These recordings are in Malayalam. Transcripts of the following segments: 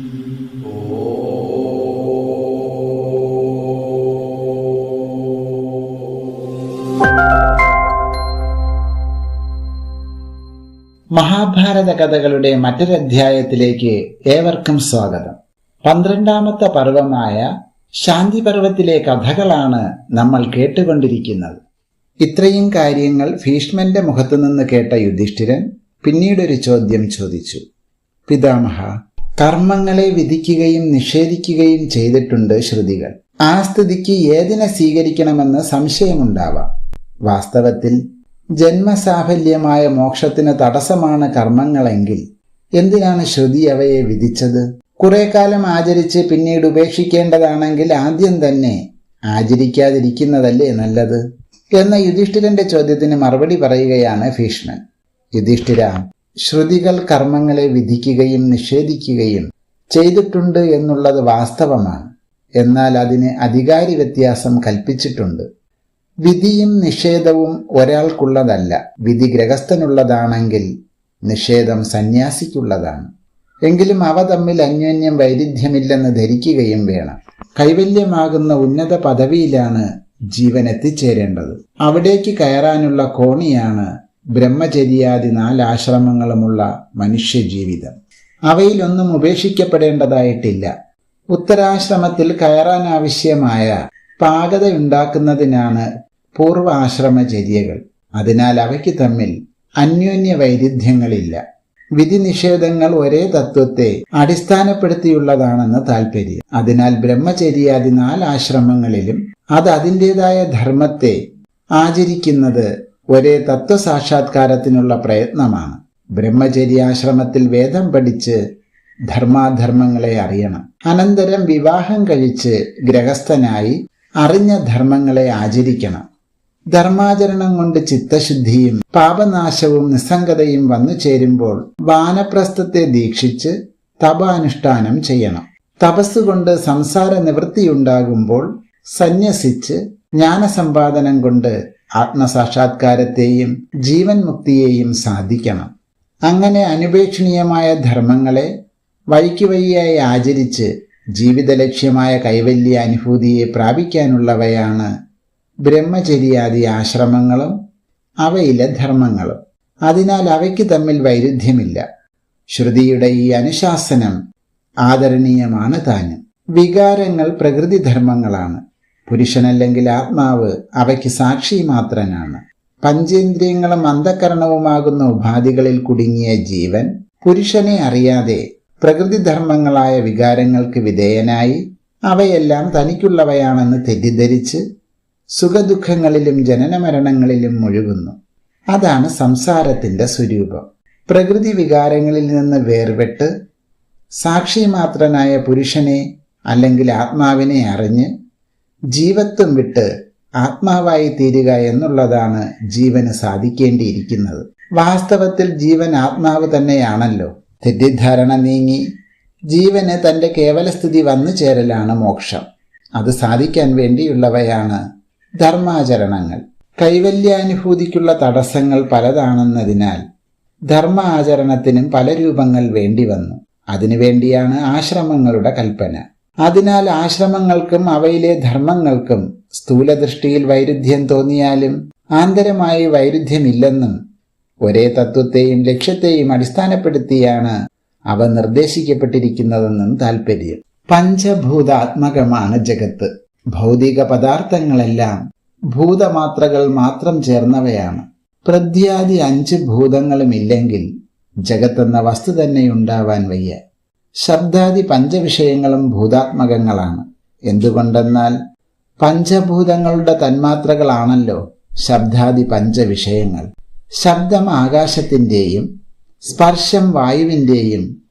മഹാഭാരത കഥകളുടെ മറ്റൊരധ്യായത്തിലേക്ക് ഏവർക്കും സ്വാഗതം. പന്ത്രണ്ടാമത്തെ പർവമായ ശാന്തി പർവത്തിലെ കഥകളാണ് നമ്മൾ കേട്ടുകൊണ്ടിരിക്കുന്നത്. ഇത്രയും കാര്യങ്ങൾ ഭീഷ്മന്റെ മുഖത്തുനിന്ന് കേട്ട യുധിഷ്ഠിരൻ പിന്നീടൊരു ചോദ്യം ചോദിച്ചു. പിതാമഹ കർമ്മങ്ങളെ വിധിക്കുകയും നിഷേധിക്കുകയും ചെയ്തിട്ടുണ്ട് ശ്രുതികൾ. ആ സ്ഥിതിക്ക് ഏതിനെ സ്വീകരിക്കണമെന്ന് സംശയമുണ്ടാവാം. വാസ്തവത്തിൽ ജന്മസാഫല്യമായ മോക്ഷത്തിന് തടസ്സമാണ് കർമ്മങ്ങളെങ്കിൽ എന്തിനാണ് ശ്രുതി അവയെ വിധിച്ചത്? കുറെ കാലം ആചരിച്ച് പിന്നീട് ഉപേക്ഷിക്കേണ്ടതാണെങ്കിൽ ആദ്യം തന്നെ ആചരിക്കാതിരിക്കുന്നതല്ലേ നല്ലത്? എന്ന യുധിഷ്ഠിരന്റെ ചോദ്യത്തിന് മറുപടി പറയുകയാണ് ഭീഷ്മൻ. യുധിഷ്ഠിര ശ്രുതികൾ കർമ്മങ്ങളെ വിധിക്കുകയും നിഷേധിക്കുകയും ചെയ്തിട്ടുണ്ട് എന്നുള്ളത് വാസ്തവമാണ്. എന്നാൽ അതിന് അധികാരി വ്യത്യാസം കൽപ്പിച്ചിട്ടുണ്ട്. വിധിയും നിഷേധവും ഒരാൾക്കുള്ളതല്ല വിധി ഗ്രഹസ്ഥനുള്ളതാണെങ്കിൽ നിഷേധം സന്യാസിക്കുള്ളതാണ്. എങ്കിലും അവ തമ്മിൽ അന്യോന്യം വൈരുദ്ധ്യമില്ലെന്ന് ധരിക്കുകയും വേണം. കൈവല്യമാകുന്ന ഉന്നത പദവിയിലാണ് ജീവൻ എത്തിച്ചേരേണ്ടത്. അവിടേക്ക് കയറാനുള്ള കോണിയാണ് ബ്രഹ്മചര്യാദി നാലാശ്രമങ്ങളുമുള്ള മനുഷ്യജീവിതം. അവയിലൊന്നും ഉപേക്ഷിക്കപ്പെടേണ്ടതായിട്ടില്ല. ഉത്തരാശ്രമത്തിൽ കയറാനാവശ്യമായ പാകതയുണ്ടാക്കുന്നതിനാണ് പൂർവാശ്രമചര്യകൾ. അതിനാൽ അവയ്ക്ക് തമ്മിൽ അന്യോന്യ വൈരുദ്ധ്യങ്ങളില്ല വിധി നിഷേധങ്ങൾ ഒരേ തത്വത്തെ അടിസ്ഥാനപ്പെടുത്തിയുള്ളതാണെന്ന് താൽപ്പര്യം അതിനാൽ ബ്രഹ്മചര്യാദി നാലാശ്രമങ്ങളിലും അത് അതിന്റെതായ ധർമ്മത്തെ ആചരിക്കുന്നത് ഒരേ തത്വസാക്ഷാത്കാരത്തിനുള്ള പ്രയത്നമാണ്. ബ്രഹ്മചര്യാശ്രമത്തിൽ വേദം പഠിച്ച് ധർമാധർമ്മങ്ങളെ അറിയണം. അനന്തരം വിവാഹം കഴിച്ച് ഗ്രഹസ്ഥനായി അറിഞ്ഞ ധർമ്മങ്ങളെ ആചരിക്കണം. ധർമാചരണം കൊണ്ട് ചിത്തശുദ്ധിയും പാപനാശവും നിസ്സംഗതയും വന്നു ചേരുമ്പോൾ വാനപ്രസ്ഥത്തെ ദീക്ഷിച്ച് തപാനുഷ്ഠാനം ചെയ്യണം. തപസ്സുകൊണ്ട് സംസാര നിവൃത്തിയുണ്ടാകുമ്പോൾ സന്യസിച്ച് ജ്ഞാനസമ്പാദനം കൊണ്ട് ആത്മസാക്ഷാത്കാരത്തെയും ജീവൻ മുക്തിയെയും സാധിക്കണം. അങ്ങനെ അനുപേക്ഷണീയമായ ധർമ്മങ്ങളെ വഴിക്ക് വഴിയായി ആചരിച്ച് ജീവിത ലക്ഷ്യമായ കൈവല്യ അനുഭൂതിയെ പ്രാപിക്കാനുള്ളവയാണ് ബ്രഹ്മചര്യാദി ആശ്രമങ്ങളും അവയിലെ ധർമ്മങ്ങളും. അതിനാൽ അവയ്ക്ക് തമ്മിൽ വൈരുദ്ധ്യമില്ല. ശ്രുതിയുടെ ഈ അനുശാസനം ആദരണീയമാണ് താനും. വികാരങ്ങൾ പ്രകൃതിധർമ്മങ്ങളാണ് പുരുഷനല്ലെങ്കിൽ ആത്മാവ് അവയ്ക്ക് സാക്ഷി മാത്രനാണ്. പഞ്ചേന്ദ്രിയങ്ങളും അന്ധകരണവുമാകുന്ന ഉപാധികളിൽ കുടുങ്ങിയ ജീവൻ പുരുഷനെ അറിയാതെ പ്രകൃതിധർമ്മങ്ങളായ വികാരങ്ങൾക്ക് വിധേയനായി അവയെല്ലാം തനിക്കുള്ളവയാണെന്ന് തെറ്റിദ്ധരിച്ച് സുഖദുഃഖങ്ങളിലും ജനനമരണങ്ങളിലും മുഴുകുന്നു. അതാണ് സംസാരത്തിന്റെ സ്വരൂപം. പ്രകൃതി വികാരങ്ങളിൽ നിന്ന് വേർപെട്ട് സാക്ഷി മാത്രനായ പുരുഷനെ അല്ലെങ്കിൽ ആത്മാവിനെ അറിഞ്ഞ് ജീവത്വം വിട്ട് ആത്മാവായി തീരുക എന്നുള്ളതാണ് ജീവന് സാധിക്കേണ്ടിയിരിക്കുന്നത്. വാസ്തവത്തിൽ ജീവൻ ആത്മാവ് തന്നെയാണല്ലോ. തെറ്റിദ്ധാരണ നീങ്ങി ജീവന് തന്റെ കേവലസ്ഥിതി വന്നു ചേരലാണ് മോക്ഷം. അത് സാധിക്കാൻ വേണ്ടിയുള്ളവയാണ് ധർമാചരണങ്ങൾ. കൈവല്യാനുഭൂതിക്കുള്ള തടസ്സങ്ങൾ പലതാണെന്നതിനാൽ ധർമ്മ ആചരണത്തിനും പല രൂപങ്ങൾ വേണ്ടി വന്നു അതിനുവേണ്ടിയാണ് ആശ്രമങ്ങളുടെ കൽപ്പന. അതിനാൽ ആശ്രമങ്ങൾക്കും അവയിലെ ധർമ്മങ്ങൾക്കും സ്ഥൂലദൃഷ്ടിയിൽ വൈരുദ്ധ്യം തോന്നിയാലും ആന്തരമായി വൈരുദ്ധ്യമില്ലെന്നും ഒരേ തത്വത്തെയും ലക്ഷ്യത്തെയും അടിസ്ഥാനപ്പെടുത്തിയാണ് അവ നിർദ്ദേശിക്കപ്പെട്ടിരിക്കുന്നതെന്നും താൽപ്പര്യം പഞ്ചഭൂതാത്മകമാണ് ജഗത്ത്. ഭൗതിക പദാർത്ഥങ്ങളെല്ലാം ഭൂതമാത്രകൾ മാത്രം ചേർന്നവയാണ്. പ്രത്യാദി അഞ്ച് ഭൂതങ്ങളുമില്ലെങ്കിൽ ജഗത്തെന്ന വസ്തു തന്നെ ഉണ്ടാവാൻ വയ്യ. ശബ്ദാദി പഞ്ചവിഷയങ്ങളും ഭൂതാത്മകങ്ങളാണ്. എന്തുകൊണ്ടെന്നാൽ പഞ്ചഭൂതങ്ങളുടെ തന്മാത്രകളാണല്ലോ ശബ്ദാദി പഞ്ചവിഷയങ്ങൾ. ശബ്ദം ആകാശത്തിന്റെയും സ്പർശം വായുവിന്റെയും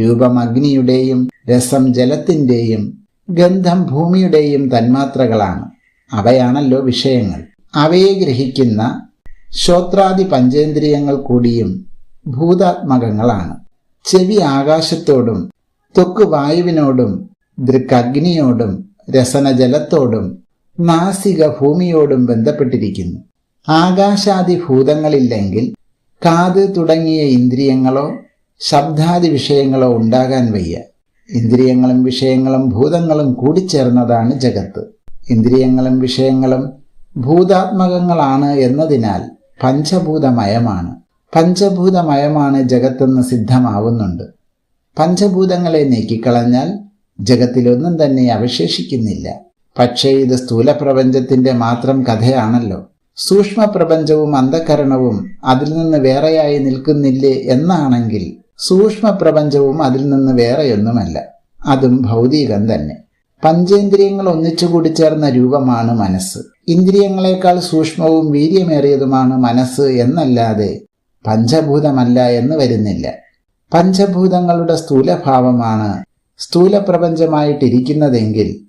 രൂപം അഗ്നിയുടെയും രസം ജലത്തിന്റെയും ഗന്ധം ഭൂമിയുടെയും തന്മാത്രകളാണ്. അവയാണല്ലോ വിഷയങ്ങൾ. അവയെ ഗ്രഹിക്കുന്ന ശ്രോത്രാദി പഞ്ചേന്ദ്രിയങ്ങൾ കൂടിയും ഭൂതാത്മകങ്ങളാണ്. ചെവി ആകാശത്തോടും ത്വക്ക് വായുവിനോടും ദൃക്കഗ്നിയോടും അഗ്നിയോടും രസന ജലത്തോടും നാസിക ഭൂമിയോടും ബന്ധപ്പെട്ടിരിക്കുന്നു. ആകാശാദി ഭൂതങ്ങളില്ലെങ്കിൽ കാത് തുടങ്ങിയ ഇന്ദ്രിയങ്ങളോ ശബ്ദാദി വിഷയങ്ങളോ ഉണ്ടാകാൻ വയ്യ. ഇന്ദ്രിയങ്ങളും വിഷയങ്ങളും ഭൂതങ്ങളും കൂടിച്ചേർന്നതാണ് ജഗത്ത്. ഇന്ദ്രിയങ്ങളും വിഷയങ്ങളും ഭൂതാത്മകങ്ങളാണ് എന്നതിനാൽ പഞ്ചഭൂതമയമാണ്. പഞ്ചഭൂതമയമാണ് ജഗത്തെന്ന് സിദ്ധമാവുന്നുണ്ട്. പഞ്ചഭൂതങ്ങളെ നീക്കിക്കളഞ്ഞാൽ ജഗത്തിലൊന്നും തന്നെ അവശേഷിക്കുന്നില്ല. പക്ഷേ ഇത് സ്ഥൂലപ്രപഞ്ചത്തിന്റെ മാത്രം കഥയാണല്ലോ. സൂക്ഷ്മപ്രപഞ്ചവും അന്ധകരണവും അതിൽ നിന്ന് വേറെയായി നിൽക്കുന്നില്ലേ എന്നാണെങ്കിൽ സൂക്ഷ്മപ്രപഞ്ചവും അതിൽ നിന്ന് വേറെയൊന്നുമല്ല. അതും ഭൗതികം തന്നെ. പഞ്ചേന്ദ്രിയങ്ങൾ ഒന്നിച്ചുകൂടി ചേർന്ന രൂപമാണ് മനസ്സ്. ഇന്ദ്രിയങ്ങളെക്കാൾ സൂക്ഷ്മവും വീര്യമേറിയതുമാണ് മനസ്സ് എന്നല്ലാതെ പഞ്ചഭൂതമല്ല എന്ന് വരുന്നില്ല. പഞ്ചഭൂതങ്ങളുടെ സ്ഥൂലഭാവമാണ് സ്ഥൂലപ്രപഞ്ചമായിട്ടിരിക്കുന്നതെങ്കിൽ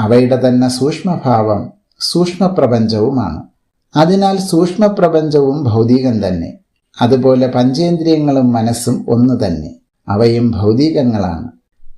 അവയുടെ തന്നെ സൂക്ഷ്മഭാവം സൂക്ഷ്മപ്രപഞ്ചവുമാണ്. അതിനാൽ സൂക്ഷ്മപ്രപഞ്ചവും ഭൗതികം തന്നെ. അതുപോലെ പഞ്ചേന്ദ്രിയങ്ങളും മനസ്സും ഒന്ന് തന്നെ. അവയും ഭൗതികങ്ങളാണ്.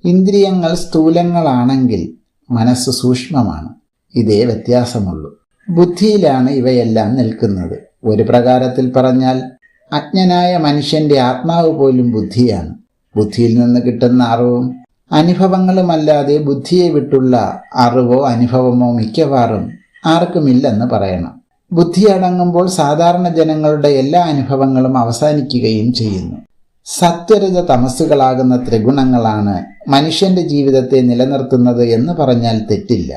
ഇന്ദ്രിയങ്ങൾ സ്ഥൂലങ്ങളാണെങ്കിൽ മനസ്സ് സൂക്ഷ്മമാണ്. ഇതേ വ്യത്യാസമുള്ളൂ. ബുദ്ധിയിലാണ് ഇവയെല്ലാം നിൽക്കുന്നത്. ഒരു പ്രകാരത്തിൽ പറഞ്ഞാൽ അജ്ഞനായ മനുഷ്യന്റെ ആത്മാവ് പോലും ബുദ്ധിയാണ്. ബുദ്ധിയിൽ നിന്ന് കിട്ടുന്ന അറിവും അനുഭവങ്ങളുമല്ലാതെ ബുദ്ധിയെ വിട്ടുള്ള അറിവോ അനുഭവമോ മിക്കവാറും ആർക്കുമില്ലെന്ന് പറയണം. ബുദ്ധി അടങ്ങുമ്പോൾ സാധാരണ ജനങ്ങളുടെ എല്ലാ അനുഭവങ്ങളും അവസാനിക്കുകയും ചെയ്യുന്നു. സത്വരജ തമസ്സുകളാകുന്ന ത്രിഗുണങ്ങളാണ് മനുഷ്യന്റെ ജീവിതത്തെ നിലനിർത്തുന്നത് എന്ന് പറഞ്ഞാൽ തെറ്റില്ല.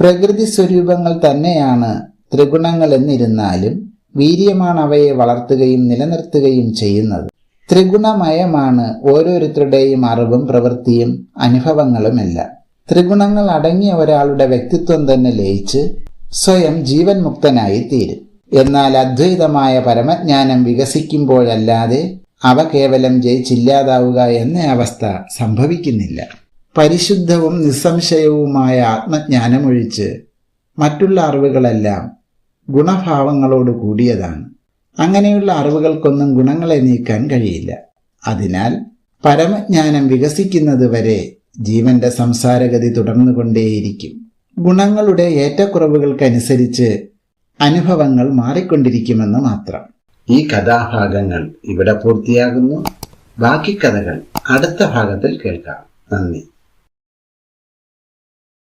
പ്രകൃതി സ്വരൂപങ്ങൾ തന്നെയാണ് ത്രിഗുണങ്ങൾ എന്നിരുന്നാലും വീര്യമാണ് അവയെ വളർത്തുകയും നിലനിർത്തുകയും ചെയ്യുന്നത്. ത്രിഗുണമയമാണ് ഓരോരുത്തരുടെയും അറിവും പ്രവൃത്തിയും അനുഭവങ്ങളുമെല്ലാം. ത്രിഗുണങ്ങൾ അടങ്ങിയ ഒരാളുടെ വ്യക്തിത്വം തന്നെ ലയിച്ച് സ്വയം ജീവൻ മുക്തനായി തീരും എന്നാൽ അദ്വൈതമായ പരമജ്ഞാനം വികസിക്കുമ്പോഴല്ലാതെ അവ കേവലം ജയിച്ചില്ലാതാവുക എന്ന അവസ്ഥ സംഭവിക്കുന്നില്ല. പരിശുദ്ധവും നിസ്സംശയവുമായ ആത്മജ്ഞാനമൊഴിച്ച് മറ്റുള്ള അറിവുകളെല്ലാം ഗുണഭാവങ്ങളോട് കൂടിയതാണ്. അങ്ങനെയുള്ള അറിവുകൾക്കൊന്നും ഗുണങ്ങളെ നീക്കാൻ കഴിയില്ല. അതിനാൽ പരമജ്ഞാനം വികസിക്കുന്നത് വരെ ജീവന്റെ സംസാരഗതി തുടർന്നുകൊണ്ടേയിരിക്കും. ഗുണങ്ങളുടെ ഏറ്റക്കുറവുകൾക്കനുസരിച്ച് അനുഭവങ്ങൾ മാറിക്കൊണ്ടിരിക്കുമെന്ന് മാത്രം. ഈ കഥാഭാഗങ്ങൾ ഇവിടെ പൂർത്തിയാകുന്നു. ബാക്കി കഥകൾ അടുത്ത ഭാഗത്തിൽ കേൾക്കാം. നന്ദി.